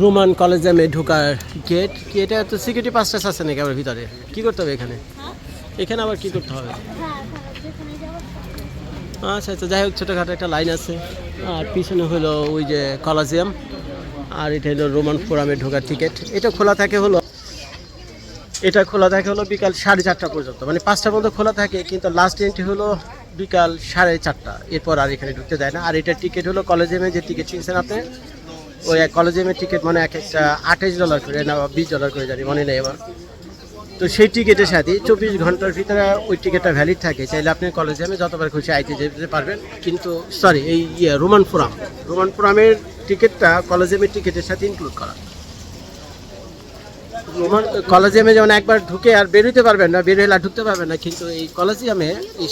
Roman কলেজে ঢোকার gate কি এটা তো সিকিউরিটি পাস টাস আছে নাকি আবার ভিতরে? কি করতে হবে এখানে? এখানে আবার কি করতে হবে? আচ্ছা আচ্ছা যাই হোক, ছোটোখাটো একটা লাইন আছে। আর পিছনে হলো ওই যে কলাজিয়াম আর এটা হলো রোমান ফোরামে ঢোকার টিকিট এটা খোলা থাকে হলো, এটা খোলা থাকে হলো বিকাল সাড়ে চারটা পর্যন্ত। মানে পাঁচটা পর্যন্ত খোলা থাকে, কিন্তু লাস্ট এন্ট্রি হলো বিকাল সাড়ে চারটা। এরপর আর এখানে ঢুকতে দেয় না। আর এটা টিকিট হলো কলেজিয়ামে যে টিকিট কিনছেন আপনি ওই কলেজিয়ামের টিকিট মানে এক একটা আঠাইশ ডলার করে না, বিশ ডলার করে জানি, মনে নেই আমার। তো সেই টিকিটের সাথে চব্বিশ ঘণ্টার ভিতরে ওই টিকিটটা ভ্যালিড থাকে। চাইলে আপনি কলেজিয়ামে যতবার খুশি আইতে যেতে পারবেন। কিন্তু সরি এই ইয়ে রোমান ফোরাম রোমান ফোরামের টিকিটটা কলেজিয়ামের টিকিটের সাথে ইনক্লুড করা। রোমান কলেজিয়ামে যেমন একবার ঢুকে আর বেরোতে পারবেন না বেরোলে আর ঢুকতে পারবেন না, কিন্তু এই কলেজিয়ামে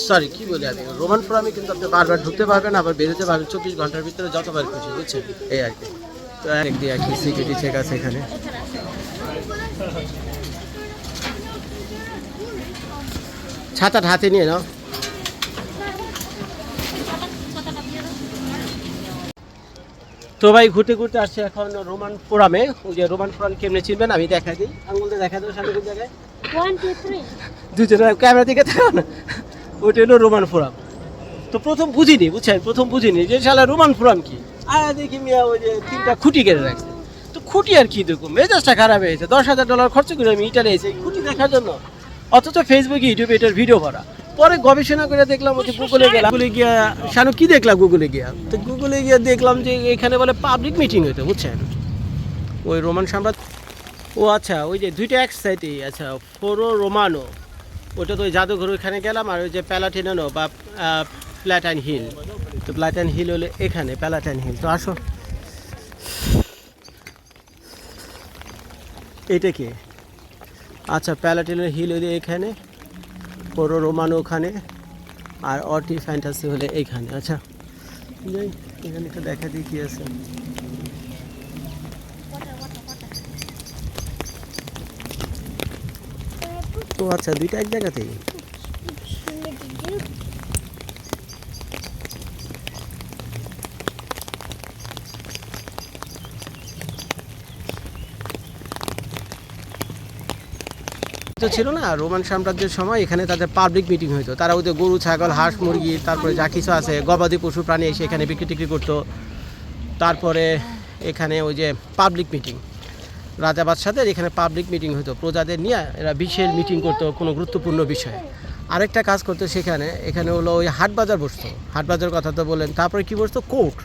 সরি কি বলি আমি? রোমান ফোরামে কিন্তু আপনি বারবার ঢুকতে পারবেন, আবার বেরোতে পারবেন, চব্বিশ ঘণ্টার ভিতরে যতবার খুশি, বুঝছেন? এই আর কি। তো এক দিয়ে আর কি সিকিউরিটি চেক আছে এখানে। ছাতাটা হাতে নিয়ে নাও। তো ভাই ঘুরতে ঘুরতে আসছে এখন রোমান ফোরামে ওই যে রোমান ফোরাম কেমনে চিনবেন? আমি দেখা দিই। আঙুলতে দেখা দেবো সামনে কোন জায়গায়। দুজনে ক্যামেরা দিকে থাকো না? ওইটা হলো রোমান ফোরাম তো প্রথম বুঝিনি বুঝছেন? প্রথম বুঝিনি যে শালা রোমান ফোরাম কি? আর দেখি মিয়া ওই যে তিনটা খুঁটি কেটে রাখছে। তো খুঁটি আর কি দেখুন মেজাজটা খারাপ হয়েছে দশ হাজার ডলার খরচ করে আমি ইটালি এসে খুঁটি দেখার জন্য। অথচ ফেসবুকে ইউটিউবে এটার ভিডিও করা। পরে গবেষণা করে দেখলাম ওই গুগলে গেলাম। গুগলে গিয়া শানু কি দেখলাম গুগলে গিয়া? তো গুগলে গিয়ে দেখলাম যে এখানে বলে পাবলিক মিটিং হইতো বুঝছেন? ওই রোমান সাম্রাজ্য ও আচ্ছা ওই যে দুইটা এক সাইডে আচ্ছা ফোরো রোমানো ওটা তো ওই জাদুঘর ওইখানে গেলাম আর ওই যে প্যালাটিনানো বা প্ল্যাটাইন হিল তো প্ল্যাটাইন হিল হলে এখানে প্যালাটাইন হিল তো আসো। এটা কি? আচ্ছা প্যালাটিনের হিল হলে এখানে ফোরো রোমানো ওখানে, আর অটি ফ্যান্টাসি হলে এইখানে আচ্ছা এখানে একটু দেখা দিই কি আছে। তো আচ্ছা দুইটা এক জায়গাতেই। ছিল না রোমান সাম্রাজ্যের সময় এখানে তাদের পাবলিক মিটিং হতো তারা ওদের গরু ছাগল হাঁস মুরগি তারপরে যা কিছু আছে গবাদি পশু প্রাণী এসে এখানে বিক্রি টিক্রি করতো। তারপরে এখানে ওই যে পাবলিক মিটিং রাজা বাদশাদের এখানে পাবলিক মিটিং হতো প্রজাদের নিয়ে এরা বিশেষ মিটিং করতো কোনো গুরুত্বপূর্ণ বিষয়ে। আরেকটা কাজ করতো সেখানে এখানে হলো ওই হাট বাজার বসতো। হাট বাজার কথা তো বললেন তারপরে কি বসতো? কোর্ট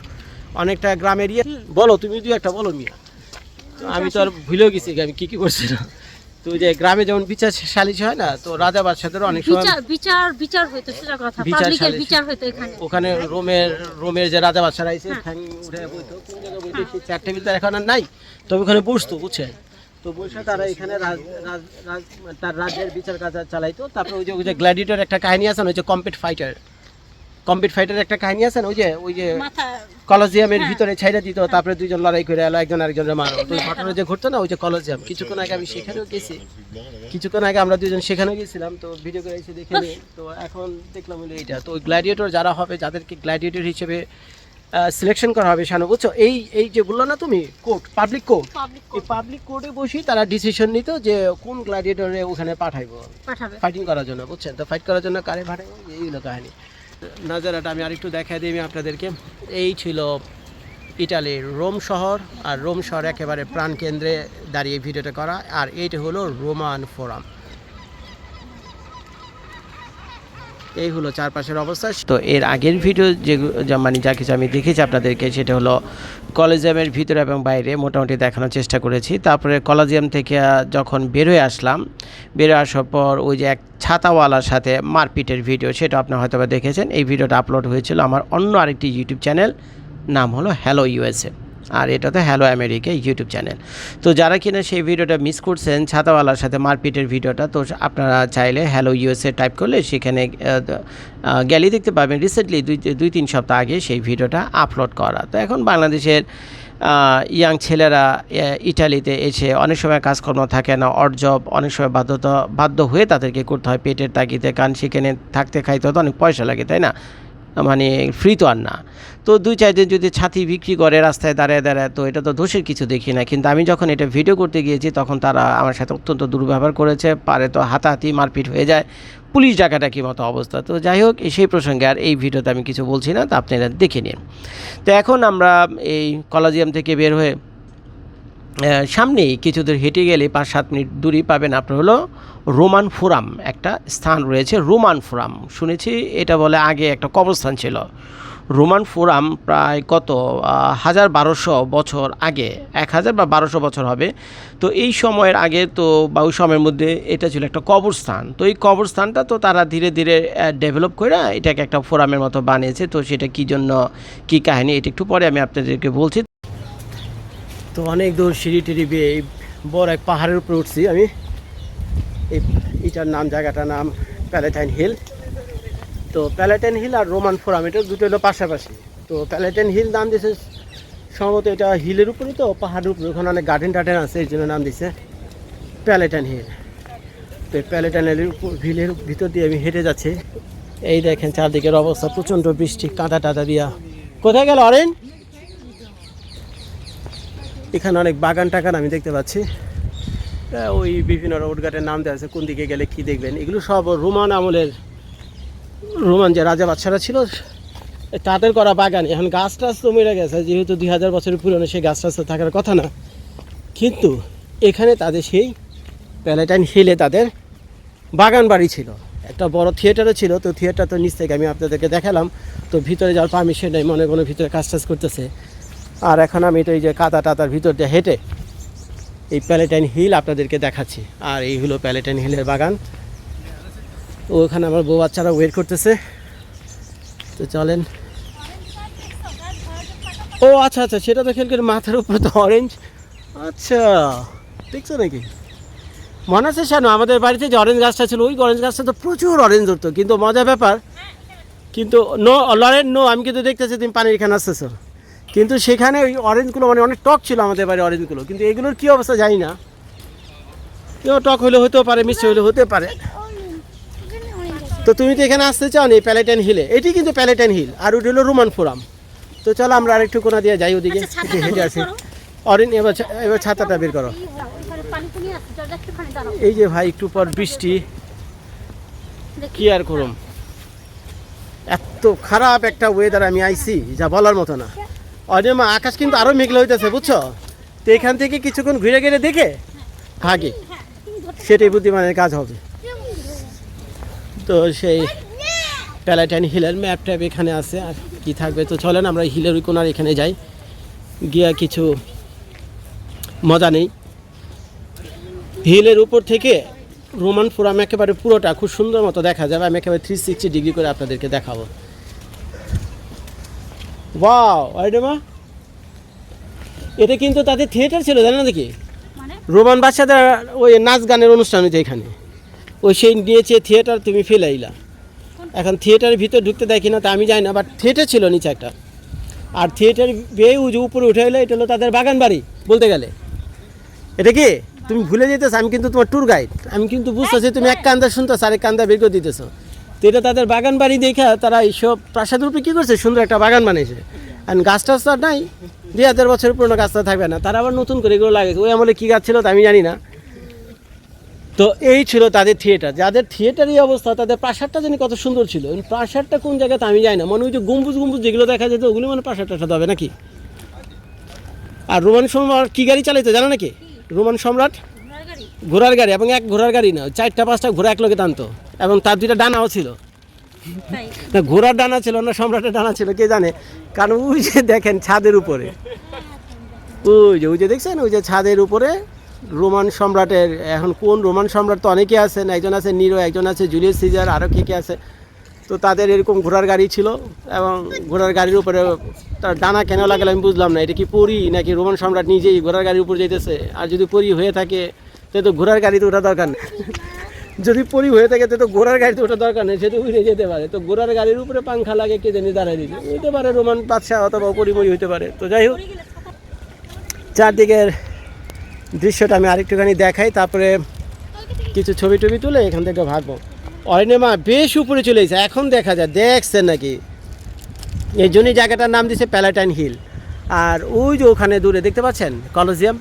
অনেকটা গ্রামের ইয়ে। বলো তুমি দুই একটা বলো মিয়া। আমি তো আর ভুলেও গেছি আমি কি কি করছিলাম তো যে গ্রামে যেমন বিচার সালিশ হয় না তো রাজা বাদশাদের অনেক সময় বিচার বিচার হইতো সেটা কথা। পাবলিকের বিচার হইতো এখানে। ওখানে রোমের রোমের যে রাজা বাদশারা আইসে হ্যাঁ। ঠ্যাং উঠে বইতো কোন জায়গায় বইতো সেই চার টেবিল এখন আর নাই। তবে ওখানে বসতো বুঝছেন? তো বসে তারা এখানে তার রাজ্যের বিচার কাজ চালাইতো। তারপরে ওই যে ওই যে গ্ল্যাডিটর একটা কাহিনী আছে না ওই যে কম্পিট ফাইটার কম্পিট ফাইটার একটা কাহিনী আছে না ওই যে ওই যে মাথা কলজিয়ামের হ্যাঁ। ভিতরে ছাইরা দিত তারপরে দুইজন লড়াই করে এলো একজন আরেকজনের মারো। তো ঘটনা যে ঘটতো না ওই যে কলজিয়াম কিছুক্ষণ আগে আমি সেখানেও গেছি। কিছুক্ষণ আগে আমরা দুজন সেখানেও গেছিলাম তো ভিডিও করে এসে দেখে তো এখন দেখলাম হলো এইটা। তো ওই গ্ল্যাডিয়েটর যারা হবে যাদেরকে গ্ল্যাডিয়েটর হিসেবে সিলেকশন করা হবে শানু বুঝছ? এই এই যে বলল না তুমি? কোর্ট পাবলিক কোর্ট এই পাবলিক কোর্টে বসেই তারা ডিসিশন নিত যে কোন গ্ল্যাডিয়েটরে ওখানে পাঠাইবো। ফাইটিং করার জন্য বুঝছেন? তো ফাইট করার জন্য কারে পাঠাবো এই হলো কাহিনী। নজারাটা আমি আরেকটু দেখা দিই আপনাদেরকে। এই ছিল ইটালির রোম শহর, আর রোম শহর একেবারে প্রাণকেন্দ্রে দাঁড়িয়ে ভিডিওটা করা। আর এইটা হলো রোমান ফোরাম। এই হলো চারপাশের অবস্থা। তো এর আগের ভিডিও যে মানে যা কিছু আমি দেখেছি আপনাদেরকে, সেটা হলো কলেজিয়ামের ভিতরে এবং বাইরে মোটামুটি দেখানোর চেষ্টা করেছি। তারপরে কলেজিয়াম থেকে যখন বেরোয় আসলাম, বেরোয় আসার পর ওই যে এক ছাতাওয়ালার সাথে মারপিটের ভিডিও, সেটা আপনি হয়তো দেখেছেন। এই ভিডিওটা আপলোড হয়েছিল আমার অন্য আরেকটি ইউটিউব চ্যানেল, নাম হলো হ্যালো ইউএসএ আর এটা তো হ্যালো আমেরিকা ইউটিউব চ্যানেল তো যারা কিনা সেই ভিডিওটা মিস করছেন, ছাতাওয়ালার সাথে মারপিটের ভিডিওটা, তো আপনারা চাইলে হ্যালো ইউএসএ টাইপ করলে সেখানে গেলেই দেখতে পাবেন রিসেন্টলি দুই দুই, তিন সপ্তাহ আগে সেই ভিডিওটা আপলোড করা। তো এখন বাংলাদেশের ইয়াং ছেলেরা ইটালিতে এসে অনেক সময় কাজকর্ম থাকে না অর জব অনেক সময় বাধ্যতা, বাধ্য হয়ে তাদেরকে করতে হয়। পেটের তাগিতে কান সেখানে থাকতে খাইতে হতো অনেক পয়সা লাগে, তাই না? মানে ফ্রি তো আর না। তো দুই, চার দিন যদি ছাতি বিক্রি করে রাস্তায় দাঁড়ায় দাঁড়ায়, তো এটা তো দোষের কিছু দেখি না। কিন্তু আমি যখন এটা ভিডিও করতে গিয়েছি, তখন তারা আমার সাথে অত্যন্ত দুর্ব্যবহার করেছে, পারে তো হাতাহাতি মারপিট হয়ে যায়, পুলিশ ডাকাটাকি মতো অবস্থা? তো যাই হোক সেই প্রসঙ্গে আর এই ভিডিওতে আমি কিছু বলছি না, তো আপনারা দেখে নিন। তো এখন আমরা এই কলাজিয়াম থেকে বের হয়ে সামনেই কিছু দূর হেঁটে গেলে পাঁচ, সাত মিনিট দূরই পাবেন আপনার হলো রোমান ফোরাম, একটা স্থান রয়েছে রোমান ফোরাম। শুনেছি এটা বলে আগে একটা কবরস্থান ছিল। রোমান ফোরাম প্রায় কত? হাজার বারোশো বছর আগে, এক হাজার বা বারোশো বছর হবে। তো এই সময়ের আগে তো বা ওই সময়ের মধ্যে এটা ছিল একটা কবরস্থান। তো এই কবরস্থানটা তো তারা ধীরে ধীরে ডেভেলপ করে এটাকে একটা ফোরামের মতো বানিয়েছে। তো সেটা কী জন্য, কী কাহিনী, এটা একটু পরে আমি আপনাদেরকে বলছি। তো অনেক দূর সিঁড়ি টিড়ি বেয়ে এই বড় এক পাহাড়ের উপরে উঠছি আমি। এই এটার নাম, জায়গাটার নাম প্যালেটাইন হিল। তো প্যালেটাইন হিল আর রোমান ফোরাম এটা দুটো হলো পাশাপাশি। তো প্যালেটাইন হিল নাম দিয়েছে সম্ভবত এটা হিলের উপরে তো, পাহাড়ের উপরে। ওখানে অনেক গার্ডেন টার্ডেন আছে, এই জন্য নাম দিছে প্যালেটাইন হিল। তো প্যালেটাইন হিলের উপর, হিলের ভিতর দিয়ে আমি হেঁটে যাচ্ছি। এই দেখেন চারদিকের অবস্থা, প্রচণ্ড বৃষ্টি, কাঁটা টাটা দিয়া। কোথায় গেল অরেঞ্জ এখানে অনেক বাগান টাগান আমি দেখতে পাচ্ছি। ওই বিভিন্ন রোড ঘাটের নাম দেওয়া আছে, কোন দিকে গেলে কি দেখবেন? এগুলো সব রোমান আমলের, রোমান যে রাজা বাচ্চারা ছিল, তাদের করা বাগান। এখন গাছ টাছ তো মরে গেছে, যেহেতু দুই হাজার বছরের পুরনো, সেই গাছ টাছ থাকার কথা না। কিন্তু এখানে তাদের সেই প্যালেটাইন হিলে তাদের বাগান বাড়ি ছিল। একটা বড় থিয়েটারও ছিল, তো থিয়েটার তো নিচ থেকে আমি আপনাদেরকে দেখালাম। তো ভিতরে যাওয়ার পারমিশন নেই, মনে কোনো ভিতরে কাজ টাজ করতেছে। আর এখন আমি তো এই যে কাদা টাতার ভিতর দিয়ে হেঁটে এই প্যালেটাইন হিল আপনাদেরকে দেখাচ্ছি। আর এই হলো প্যালেটাইন হিলের বাগান। ওখানে আমার বউ বাচ্চারা ওয়েট করতেছে। তো চলেন। ও আচ্ছা আচ্ছা সেটা তো খেয়াল করে মাথার উপরে তো অরেঞ্জ আচ্ছা দেখছ নাকি? মনে আছে শানু, আমাদের বাড়িতে যে অরেঞ্জ গাছটা ছিল, ওই অরেঞ্জ গাছটা তো প্রচুর অরেঞ্জ ধরতো। কিন্তু মজার ব্যাপার, কিন্তু নো লরেন নো আমি কিন্তু দেখতেছি তুমি পানির এখানে আসতেছো। কিন্তু সেখানে ওই অরেঞ্জগুলো মানে অনেক টক ছিল আমাদের বাড়ি অরেঞ্জগুলো কিন্তু এগুলোর কী অবস্থা জানি না। কেউ টক হলে হতেও পারে মিষ্টি হলে হতে পারে। তো তুমি তো এখানে আসতে চাও নি প্যালেটাইন হিলে এটি কিন্তু প্যালেটাইন হিল আর ওটি হলো রোমান ফোরাম তো চলো আমরা আরেকটু কোনা দিয়ে যাই ওদিকে। আচ্ছা, হেঁটে আসি। অরেঞ্জ এবার এবার ছাতাটা বের করো। এই যে ভাই একটু পর বৃষ্টি। কি আর করুম? এত খারাপ একটা ওয়েদার আমি আইছি যা বলার মতো না। অনেমা আকাশ কিন্তু আরও মেঘলা হইতেছে, বুঝছ? তো এখান থেকে কিছুক্ষণ ঘুরে ঘিরে দেখে ভাগে। সেটাই বুদ্ধিমানের কাজ হবে। তো সেই প্যালাটাইন হিলের ম্যাপ ট্যাপ এখানে আছে, আর কি থাকবে? তো চলেন, আমরা হিলের কোনার এখানে যাই। গিয়া কিছু মজা নেই। হিলের উপর থেকে রোমান ফোরাম একেবারে পুরোটা খুব সুন্দর মতো দেখা যাবে। আমি একেবারে থ্রি সিক্সটি ডিগ্রি করে আপনাদেরকে দেখাবো। ওয়াও আইডেমা এটা কিন্তু তাদের থিয়েটার ছিল জানেন দেখি মানে? রোমান বাচ্চাদের ওই নাচ গানের অনুষ্ঠান হয়েছে এখানে। ওই সেই নিয়েছে থিয়েটার তুমি ফেলাইলা এখন থিয়েটারের ভিতর ঢুকতে দেখি না তা আমি যাই না বাট থিয়েটার ছিল নিচে একটা। আর থিয়েটার বেয়ে উজু উপরে উঠে এলো এটা হলো তাদের বাগান বাড়ি বলতে গেলে। এটা কি? তুমি ভুলে যেতেছো আমি কিন্তু তোমার ট্যুর গাইড আমি কিন্তু বুঝতেছি তুমি এক কান্দা শুনতেছো আরেক কান্দা বের করে দিতেছো। তো এটা তাদের বাগান বাড়ি দেখে তারা এইসব প্রাসাদের উপরে কী করছে? সুন্দর একটা বাগান বানিয়েছে। আর গাছ টাছ তো নাই। দুই হাজার বছরের পুরোনো গাছটা থাকবে না। তারা আবার নতুন করে এগুলো লাগিয়েছে। ওই আমলে কী গাছ ছিল তা আমি জানি না। তো এই ছিল তাদের থিয়েটার। যাদের থিয়েটারই অবস্থা, তাদের প্রাসাদটা জানি কত সুন্দর ছিল। প্রাসাদটা কোন জায়গাতে আমি জানি না। মনে হয় যে গম্বুজ গম্বুজ যেগুলো দেখা যেত, ওগুলো মানে প্রাসাদ টাসাদ হবে নাকি? আর রোমান সম্রাট কী গাড়ি চালাইতো জানো নাকি? রোমান সম্রাট? ঘোড়ার গাড়ি। এবং এক ঘোড়ার গাড়ি না চারটা পাঁচটা ঘোড়া এক লোকে টানতো। এবং তার দুইটা ডানাও ছিল। না ঘোড়ার ডানা ছিল না সম্রাটের ডানা ছিল কে জানে? কারণ ওই যে দেখেন ছাদের উপরে। ওই যে ওই যে দেখছেন? ওই যে ছাদের উপরে রোমান সম্রাটের এখন কোন রোমান সম্রাট তো অনেকে আছেন একজন আছে নিরো একজন আছে জুলিয়াস সিজার আরও কে কে আছে। তো তাদের এরকম ঘোড়ার গাড়ি ছিল এবং ঘোড়ার গাড়ির উপরে তার ডানা কেন লাগালে আমি বুঝলাম না। এটা কি পরি নাকি রোমান সম্রাট নিজেই ঘোড়ার গাড়ির উপর যেতেছে আর যদি পরি হয়ে থাকে তাহলে তো ঘোড়ার গাড়িতে ওঠা দরকার নেই যদি পরি হয়ে থাকে, তো ঘোড়ার গাড়িতে ওঠা দরকার নেই, সে তো উড়ে যেতে পারে। তো ঘোড়ার গাড়ির উপরে পাংখা লাগে, কে জানি দাঁড়ায় দিতে হতে পারে রোমান বাদশাহ অথবা পরিমরি হতে পারে। তো যাই হোক, চারদিকের দৃশ্যটা আমি আরেকটুখানি দেখাই, তারপরে কিছু ছবি টবি তুলে এখান থেকে ভাগবো। অরিনেমা বেশ উপরে চলে এসেছে, এখন দেখা যায়, দেখছেন নাকি? এই জন্যই জায়গাটার নাম দিয়েছে প্যালাটাইন হিল। আর ওই যে ওখানে দূরে, দেখতে পাচ্ছেন? কলেজিয়াম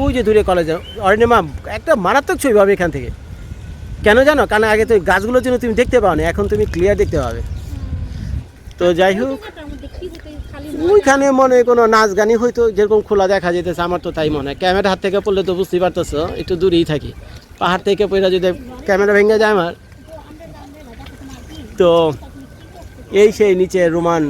ওই যে দূরে কলেজিয়াম অরিনিমা, একটা মারাত্মক ছবি পাবে এখান থেকে। কেন জানো? কারণ আগে তো গাছগুলোর জন্য তুমি দেখতে পাও না এখন তুমি ক্লিয়ার দেখতে পাবে। তো যাই হোক, ওইখানে মনে কোনো নাচ গানই হয়তো যেরকম খোলা দেখা যেতেছে, আমার তো তাই মনে হয়। ক্যামেরা হাত থেকে পড়লে তো বুঝতেই পারতেছো, একটু দূরেই থাকি। পাহাড় থেকে পড়ে যদি ক্যামেরা ভেঙে যায় আমার। তো এই সেই নিচে রোমান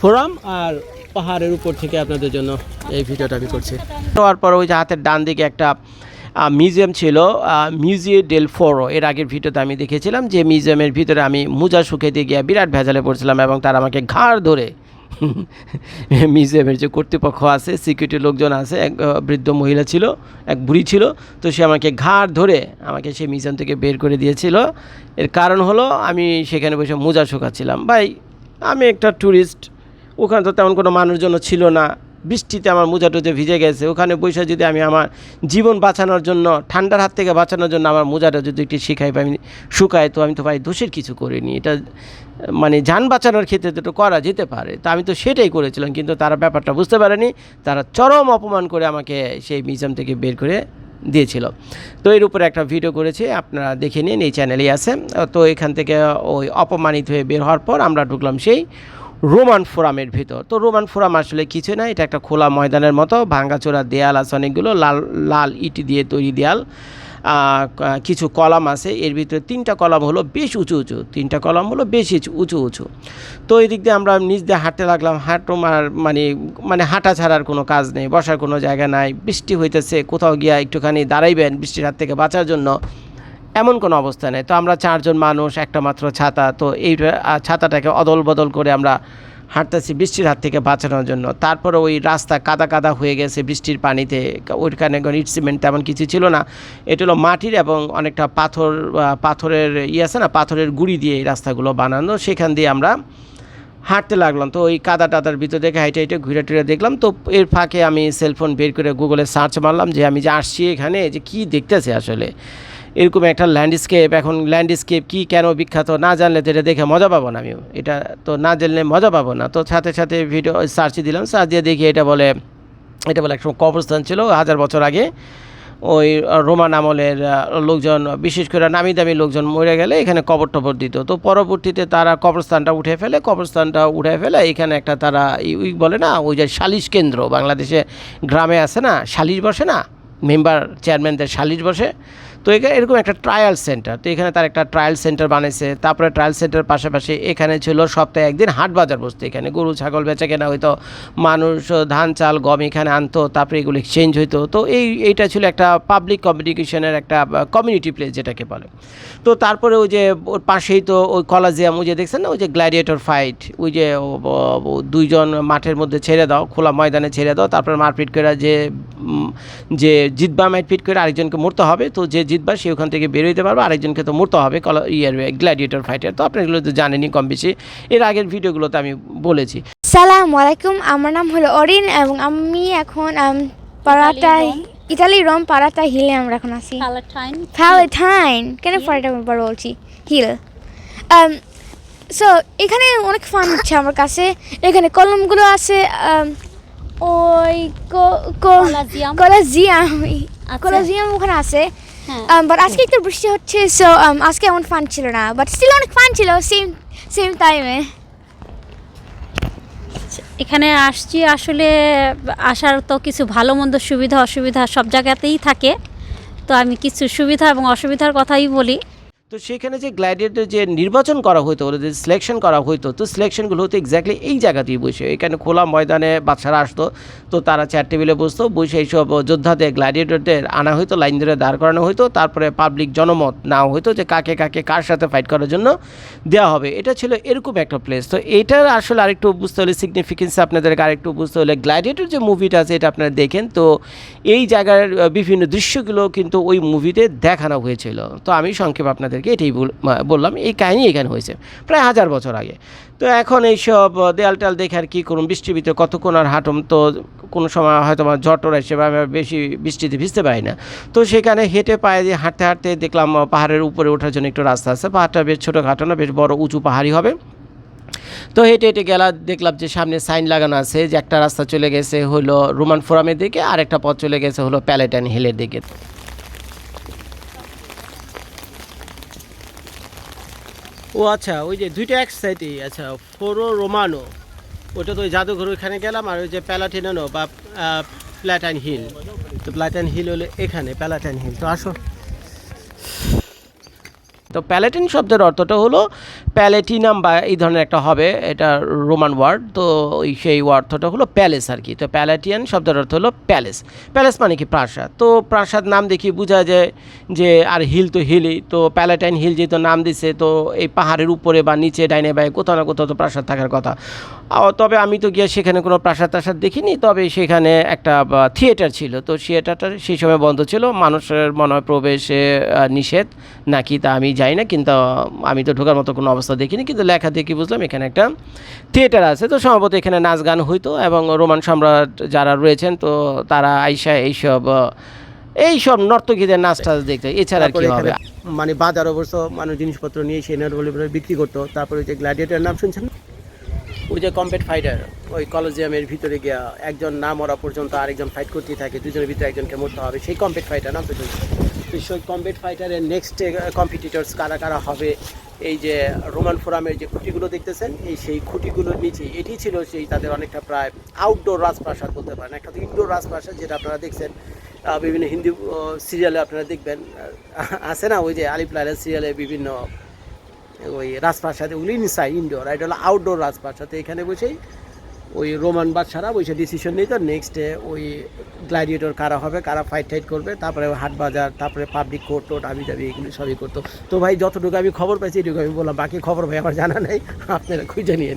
ফোরাম আর পাহাড়ের উপর থেকে আপনাদের জন্য এই ভিডিওটা আমি করছি। হওয়ার পর ওই যে হাতের ডান দিকে একটা মিউজিয়াম ছিল মিউজিয়ে ডেল ফোরো এর আগের ভিডিওতে আমি দেখেছিলাম যে মিউজিয়ামের ভিতরে আমি মোজা শুকাইতে গিয়ে বিরাট ভেজালে পড়ছিলাম এবং তারা আমাকে ঘাড় ধরে মিউজিয়ামের যে কর্তৃপক্ষ আছে সিকিউরিটি লোকজন আছে, এক বৃদ্ধ মহিলা ছিল, এক বুড়ি ছিল, তো সে আমাকে ঘাড় ধরে আমাকে সেই মিউজিয়াম থেকে বের করে দিয়েছিল। এর কারণ হলো আমি সেখানে বসে মোজা শুকাচ্ছিলাম। ভাই, আমি একটা ট্যুরিস্ট ওখানে তো তেমন কোনো মানুষজন ছিল না। বৃষ্টিতে আমার মোজা টুজে ভিজে গেছে। ওখানে বসে যদি আমি আমার জীবন বাঁচানোর জন্য, ঠান্ডার হাত থেকে বাঁচানোর জন্য আমার মোজাটা যদি একটু শিখাই বা আমি শুকাই, তো আমি তো ভাই দোষের কিছু করিনি। এটা মানে যান বাঁচানোর ক্ষেত্রে তো একটু করা যেতে পারে। তা আমি তো সেটাই করেছিলাম, কিন্তু তারা ব্যাপারটা বুঝতে পারেনি। তারা চরম অপমান করে আমাকে সেই মিউজিয়াম থেকে বের করে দিয়েছিল। তো এর উপরে একটা ভিডিও করেছি, আপনারা দেখে নিন, এই চ্যানেলেই আছে। তো এখান থেকে ওই অপমানিত হয়ে বের হওয়ার পর আমরা ঢুকলাম সেই রোমান ফোরামের ভিতর। তো রোমান ফোরাম আসলে কিছু না, এটা একটা খোলা ময়দানের মতো, ভাঙ্গাচোরা দেয়াল আছে অনেকগুলো, লাল লাল ইট দিয়ে তৈরি দেয়াল কিছু কলাম আছে, এর ভিতরে তিনটা কলাম হলো বেশ উঁচু উঁচু, তিনটা কলাম হলো বেশ উঁচু- উঁচু। তো এই দিক দিয়ে আমরা নিচ দিয়ে হাঁটতে লাগলাম হাঁটো মার মানে মানে হাঁটা ছাড়ার কোনো কাজ নেই, বসার কোনো জায়গা নাই, বৃষ্টি হইতেছে, কোথাও গিয়া একটুখানি দাঁড়াইবেন বৃষ্টির হাত থেকে বাঁচার জন্য। এমন কোনো অবস্থা নেই। তো আমরা চারজন মানুষ, একটা মাত্র ছাতা, তো এই ছাতাটাকে অদল বদল করে আমরা হাঁটতেছি বৃষ্টির হাত থেকে বাঁচানোর জন্য। তারপরে ওই রাস্তা কাদা কাদা হয়ে গেছে বৃষ্টির পানিতে, ওইখানে ইট, সিমেন্ট তেমন কিছু ছিল না। এটা হলো মাটির এবং অনেকটা পাথর পাথরের ইয়ে আছে না, পাথরের গুঁড়ি দিয়ে এই রাস্তাগুলো বানানো। সেখান দিয়ে আমরা হাঁটতে লাগলাম। তো ওই কাদা টাদার ভিতর দেখে হাইটে হাইটে ঘুরে টুরে দেখলাম। তো এর ফাঁকে আমি সেলফোন বের করে গুগলে সার্চ মারলাম যে আমি যে আসছি এখানে, যে কি দেখতেছে আসলে। এরকম একটা ল্যান্ডস্কেপ এখন ল্যান্ডস্কেপ কি, কেন বিখ্যাত, না জানলে তো এটা দেখে মজা পাবো না আমিও। এটা তো না জানলে মজা পাবো না। তো সাথে সাথে ভিডিও সার্চ দিলাম সার্চ দিয়ে দেখি এটা বলে এটা বলে একটা কবরস্থান ছিল হাজার বছর আগে। ওই রোমান আমলের লোকজন, বিশেষ করে নামি দামি লোকজন মরে গেলে এখানে কবর টবর দিত। তো পরবর্তীতে তারা কবরস্থানটা উঠে ফেলে, কবরস্থানটা উঠে ফেলে এখানে একটা তারা ওই বলে না, ওই যে সালিশ কেন্দ্র, বাংলাদেশে গ্রামে আছে না, সালিশ বসে না, মেম্বার চেয়ারম্যানদের সালিশ বসে। তো এখানে এরকম একটা ট্রায়াল সেন্টার তো এখানে তার একটা ট্রায়াল সেন্টার বানাইছে। তারপরে ট্রায়াল সেন্টার পাশাপাশি এখানে ছিল সপ্তাহে একদিন হাট বাজার বসতো এখানে। গরু, ছাগল বেচা কেনা হইতো, মানুষ, ধান, চাল, গম এখানে আনতো, তারপরে এগুলো এক্সচেঞ্জ হইতো। তো এই, এইটা ছিল একটা পাবলিক কমিউনিকেশনের একটা কমিউনিটি প্লেস যেটাকে বলে। তো তারপরে ওই যে ওর পাশেই তো ওই কলাজিয়াম, ওই যে দেখছেন না, ওই যে গ্ল্যাডিয়েটর ফাইট ওই যে দুইজন মাঠের মধ্যে ছেড়ে দাও, খোলা ময়দানে ছেড়ে দাও, তারপরে মারপিট করে যে যে জিতবা মারপিট করে আরেকজনকে মরতে হবে তো যে জিতবা সে ওখান থেকে বেরোতে পারবে আরেকজনকে তো মরতে হবে কল ইয়ের গ্ল্যাডিয়েটর ফাইটার তো আপনারা এগুলো তো জানেনই কম বেশি এর আগের ভিডিওগুলোতে আমি বলেছি। সালাম আলাইকুম আমার নাম হলো অরিন এবং আমি এখন রোম। ইতালি রোম পাড়াটা হিলে আমরা এখন আছি. প্যালেটাইন কেন পারাটা বার বলছি? হিল। সো এখানে অনেক ফান হচ্ছে আমার কাছে। এখানে কলমগুলো আছে ওই। কলাজিয়াম আচ্ছা। কলাজিয়াম ওখানে আছে হ্যাঁ। বাট আজকে একটু বৃষ্টি হচ্ছে সো আজকে এমন ফান ছিল না বাট স্টিল অনেক ফান ছিল সেম সেম টাইমে এখানে আসছি আসলে আসার তো কিছু ভালো মন্দ সুবিধা অসুবিধা সব জায়গাতেই থাকে তো আমি কিছু সুবিধা এবং অসুবিধার কথাই বলি তো সেখানে যে গ্ল্যাডিয়েটর যে নির্বাচন করা হতো ওদের যে সিলেকশন করা হতো তো সিলেকশনগুলো হতো এক্স্যাক্টলি এই জায়গাতেই বসে। এখানে খোলা ময়দানে বাচ্চারা আসতো, তো তারা চেয়ার টেবিলে বসতো, বসে এইসব যোদ্ধাদের গ্ল্যাডিয়েটরদের আনা হতো লাইন ধরে দাঁড় করানো হতো তারপরে পাবলিক জনমত নেওয়া হতো যে কাকে কাকে কার সাথে ফাইট করার জন্য দেওয়া হবে। এটা ছিল এরকম একটা প্লেস তো এটার আসলে আরেকটু বুঝতে হলে সিগনিফিকেন্স আপনাদেরকে আরেকটু বুঝতে হলে গ্ল্যাডিয়েটর যে মুভিটা আছে, এটা আপনারা দেখেন। তো এই জায়গার বিভিন্ন দৃশ্যগুলো কিন্তু ওই মুভিতে দেখানো হয়েছিল। তো আমি সংক্ষেপে আপনাদেরকে এটাই বল- বললাম, এই কাহিনী এখানে হয়েছে, প্রায় হাজার বছর আগে। তো এখন এইসব দেয়াল টেয়াল দেখে আর কী করুন বৃষ্টির ভিতরে, কতক্ষণ আর হাঁটুম, তো কোনো সময় হয়তো আমার ঝড় টর আসে বা বেশি বৃষ্টিতে ভিজতে পারি না। তো সেখানে হেঁটে পায়ে দিয়ে হাঁটতে হাঁটতে দেখলাম পাহাড়ের উপরে ওঠার জন্য একটু রাস্তা আছে, পাহাড়টা বেশ ছোটোখাটো না, বেশ বড়, উঁচু পাহাড়ি হবে। তো হেঁটে হেঁটে গেলা, দেখলাম যে সামনে সাইন লাগানো আছে, যে একটা রাস্তা চলে গেছে হলো রোমান ফোরামের দিকে আর একটা পথ চলে গেছে হলো প্যালেটান হিলের দিকে। ও আচ্ছা ওই যে দুইটা এক সাইডেই আচ্ছা ফোরো রোমানো ওটা তো ওই জাদুঘর ওইখানে গেলাম, আর ওই যে প্যালাটিনানো বা প্ল্যাটাইন হিল তো প্ল্যাটাইন হিল হলো এখানে প্যালাটাইন হিল তো আসো। তো প্যালেটিন শব্দের অর্থটা হলো প্যালেটিনাম বা এই ধরনের একটা হবে, এটা রোমান ওয়ার্ড, তো ওই সেই অর্থটা হলো প্যালেস আর কি। তো প্যালেটিয়ান শব্দের অর্থ হলো প্যালেস। প্যালেস মানে কি? প্রাসাদ। তো প্রাসাদ নাম দেখি বোঝা যায় যে আর হিল তো হিলই, তো প্যালেটাইন হিল যেহেতু নাম দিছে, তো এই পাহাড়ের উপরে বা নিচে ডাইনে বাই কোথাও না কোথাও তো প্রাসাদ থাকার কথা। তবে আমি তো গিয়ে সেখানে কোনো প্রাসাদ টাসাদ দেখিনি তবে সেখানে একটা থিয়েটার ছিল। তো থিয়েটারটা সেই সময় বন্ধ ছিল। মানুষের মনে হয় প্রবেশে নিষেধ। নাকি তা আমি যাই না কিন্তু আমি তো ঢোকার মতো কোনো অবস্থা দেখিনি। কিন্তু লেখা দেখি বুঝলাম এখানে একটা থিয়েটার আছে। তো সম্ভবত এখানে নাচ গান হইতো এবং রোমান সম্রাট যারা রয়েছেন তো তারা আইসা এইসব আহ, এইসব নর্তকীদের নাচ টাচ দেখতে। এছাড়া আর কি হবে? মানে বাজার অবশ্য মানুষ জিনিসপত্র নিয়ে এসে এনার বিক্রি করতো। তারপরে যে গ্ল্যাডিয়েটার নাম শুনছেন? ওই যে কম্পেট ফাইটার ওই কলোজিয়ামের ভিতরে গিয়া একজন না মরা পর্যন্ত আরেকজন ফাইট করতেই থাকে, দুজনের ভিতরে একজনকে মরতে হবে। সেই কম্পেট ফাইটার নাম তো। তো সেই কম্পেট ফাইটারের নেক্সট কম্পিটিটর্স কারা কারা হবে? এই যে রোমান ফোরামের যে খুঁটিগুলো দেখতেছেন, এই সেই খুঁটিগুলোর নিচে এটি ছিল সেই তাদের অনেকটা প্রায় আউটডোর রাজপ্রাসাদ বলতে পারেন। একটা ইনডোর রাজপ্রাসাদ যেটা আপনারা দেখছেন বিভিন্ন হিন্দি সিরিয়ালে আপনারা দেখবেন। আছে না ওই যে আলিপ লাইলা সিরিয়ালে বিভিন্ন ওই রাজপ্রাসাদে, ওগুলি ইনসাইড ইনডোর এটা হলো আউটডোর রাজপ্রাসাদে। এখানে বসেই ওই রোমান বাদশারা বসে ডিসিশন নিত নেক্সট ওই গ্ল্যাডিয়েটর কারা হবে, কারা ফাইট টাইট করবে, তারপরে হাট বাজার, তারপরে পাবলিক কোর্ট টোট, আমি যাবি, এগুলি সবই করতো। তো ভাই, যতটুকু আমি খবর পাইছি, এটুকু আমি বললাম, বাকি খবর ভাই আমার জানা নেই, আপনারা খুঁজে নিয়ে